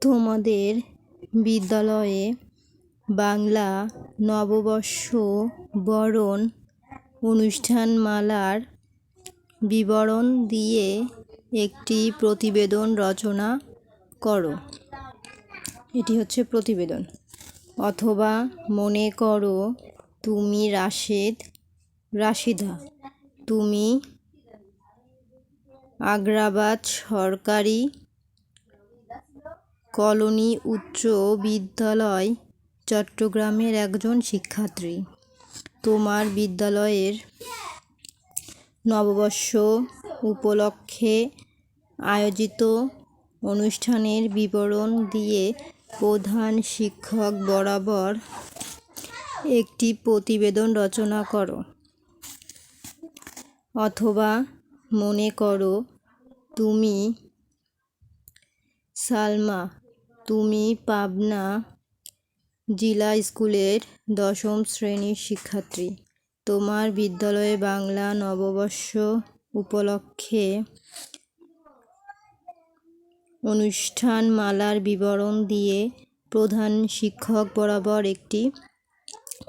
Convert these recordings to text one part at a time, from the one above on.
তোমাদের বিদ্যালয়ে বাংলা নববর্ষ বরণ অনুষ্ঠানমালার বিবরণ দিয়ে একটি প্রতিবেদন রচনা করো। এটি হচ্ছে প্রতিবেদন। অথবা মনে করো, তুমি রাশেদ, রাশিদা, তুমি আগ্রাবাদ সরকারি কলোনি উচ্চ বিদ্যালয়, চট্টগ্রামের একজন শিক্ষার্থী। তোমার বিদ্যালয়ের নববর্ষ উপলক্ষে আয়োজিত অনুষ্ঠানের বিবরণ দিয়ে প্রধান শিক্ষক বরাবর একটি প্রতিবেদন রচনা করো। অথবা মনে করো, তুমি সালমা তুমি পাবনা জিলা স্কুলের দশম শ্রেণির শিক্ষার্থী। তোমার বিদ্যালয়ে বাংলা নববর্ষ উপলক্ষে অনুষ্ঠানমালার বিবরণ দিয়ে প্রধান শিক্ষক বরাবর একটি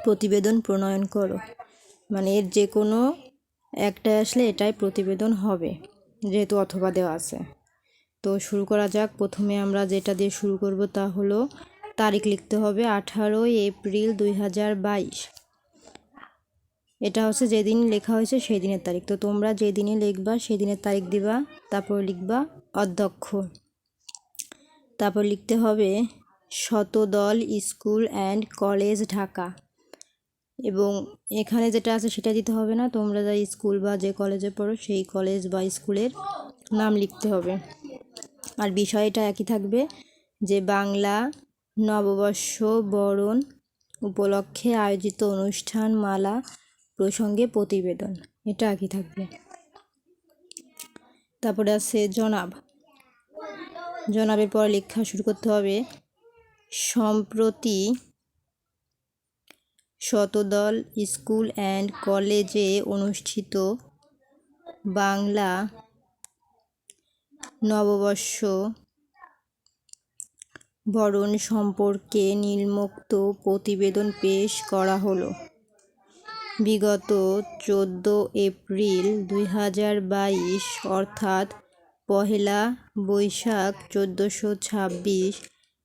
প্রতিবেদন প্রণয়ন করো। মানে এর যে কোনো একটা আসলে এটাই প্রতিবেদন হবে, যেহেতু অথবা দেওয়া আছে। তো শুরু করা যাক। প্রথমে আমরা যেটা দিয়ে শুরু করব তা হলো তারিখ লিখতে হবে আঠারোই এপ্রিল দুই হাজার বাইশ। এটা হচ্ছে যেদিন লেখা হয়েছে সেই দিনের তারিখ। তো তোমরা যেদিনে লিখবা সেই দিনের তারিখ দিবা, তারপর লিখবা অধ্যক্ষ। তারপর লিখতে হবে Shatadal school and college Dhaka. এবং এখানে যেটা আছে সেটা দিতে হবে না, তোমরা যা স্কুল বা যে কলেজে পড়ো সেই কলেজ বা স্কুলের নাম লিখতে হবে। আর বিষয়টা একই থাকবে যে বাংলা নববর্ষ বরণ উপলক্ষে আয়োজিত অনুষ্ঠান মালা প্রসঙ্গে প্রতিবেদন, এটা একই থাকবে। তারপরে আছে জনাব। জনাবের পর লেখা শুরু করতে হবে, সম্প্রতি শতদল স্কুল অ্যান্ড কলেজে অনুষ্ঠিত বাংলা নববর্ষ। বরণ সম্পর্কে নীলমুক্ত প্রতিবেদন পেশ করা হলো। বিগত চোদ্দ এপ্রিল দুই হাজার বাইশ, অর্থাৎ পহেলা বৈশাখ চোদ্দোশো ছাব্বিশ,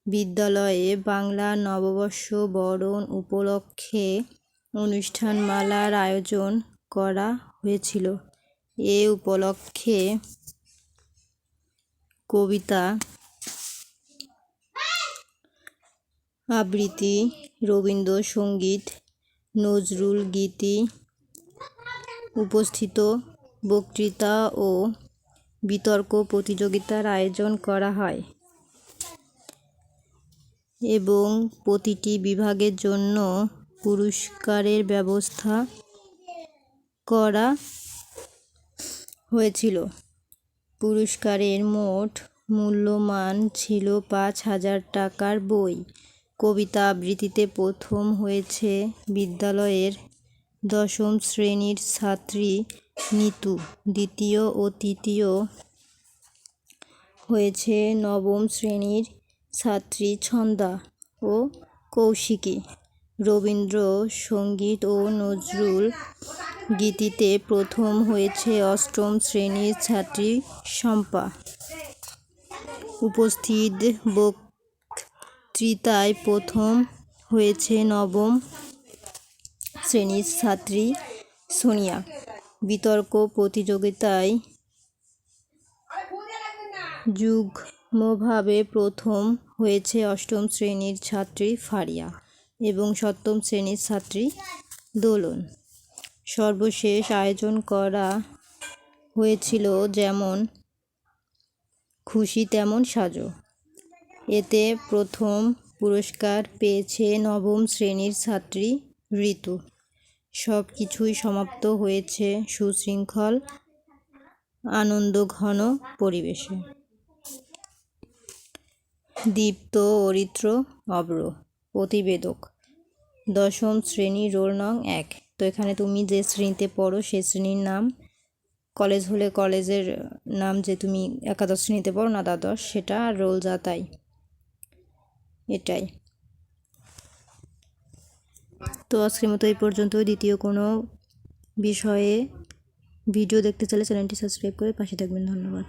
বিদ্যালয়ে বাংলা নববর্ষ বরণ উপলক্ষে অনুষ্ঠানমালার আয়োজন করা হয়েছিল। এ উপলক্ষে কবিতা, আবৃত্তি, রবীন্দ্রসঙ্গীত, নজরুল গীতি, উপস্থিত বক্তৃতা ও বিতর্ক প্রতিযোগিতার আয়োজন করা হয় এবং প্রতিটি বিভাগের জন্য পুরস্কারের ব্যবস্থা করা হয়েছিল। পুরস্কারের মোট মূল্যমান ছিল পাঁচ হাজার টাকার বই। কবিতা আবৃত্তিতে প্রথম হয়েছে বিদ্যালয়ের দশম শ্রেণির ছাত্রী নিতু, দ্বিতীয় ও তৃতীয় হয়েছে নবম শ্রেণির ছাত্রী ছন্দা ও কৌশিকী। রবীন্দ্র সংগীত ও নজরুল গীতিতে প্রথম হয়েছে অষ্টম শ্রেণির ছাত্রী শম্পা। উপস্থিত বক্তৃতায় প্রথম হয়েছে নবম শ্রেণির ছাত্রী সোনিয়া। বিতর্ক প্রতিযোগিতায় যুগ্মভাবে প্রথম হয়েছে অষ্টম শ্রেণির ছাত্রী ফারিয়া এবং সপ্তম শ্রেণির ছাত্রী দোলন। সর্বশেষ আয়োজন করা হয়েছিল যেমন খুশি তেমন সাজো। এতে প্রথম পুরস্কার পেয়েছে নবম শ্রেণির ছাত্রী ঋতু। সব কিছুই সমাপ্ত হয়েছে সুশৃঙ্খল আনন্দঘন পরিবেশে। দীপ্ত অরিত্র অব্র, প্রতিবেদক, দশম শ্রেণি রোল নং এক। তো এখানে তুমি যে শ্রেণীতে পড়ো, সেই শ্রেণির নাম, কলেজ হলে কলেজের নাম যে তুমি একাদশ শ্রেণীতে পড়ো না দ্বাদশ, সেটা আর রোল যা তাই। এটাই। তো আজকের মতো এই পর্যন্ত দ্বিতীয় কোনো বিষয়ে ভিডিও দেখতে চাইলে চ্যানেলটি সাবস্ক্রাইব করে পাশে থাকবেন। ধন্যবাদ।